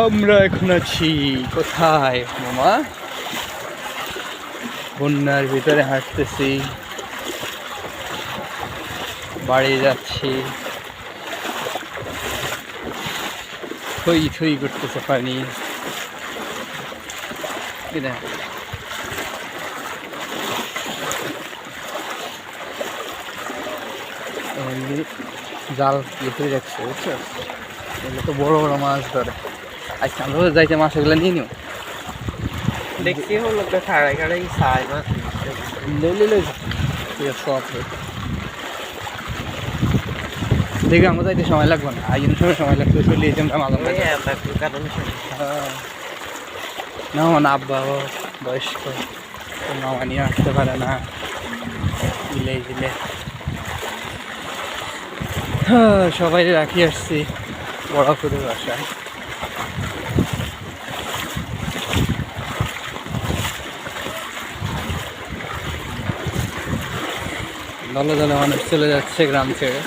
আমরা এখন আছি। কোথায়, মামা? বন্যার ভিতরে হাঁটতেছি। বাড়ি যাচ্ছি। থই থই করতেছে পানি। জাল ইয়ে রাখছে, বুঝছ? এগুলো তো বড় বড় মাছ ধরে। আজকে আমরা যাইতে মাছ এগুলো নিয়ে নিও। দেখছি হলো তো খাড়াই খাড়াই সাই মাছ। সব দেখি আমরা যাইতে সময় লাগবে না। আইন সময় সময় লাগবে চলে মাঝে আমরা কারণ হ্যাঁ। না আমার আব্বা বয়স্ক। তো মামা নিয়ে আসতে পারে না। ইলে ইলে। হ্যাঁ, সবাই রাখি আসছি। বড় করে বাসায়। দলে দলে মানুষ চলে যাচ্ছে গ্রাম ছেড়ে।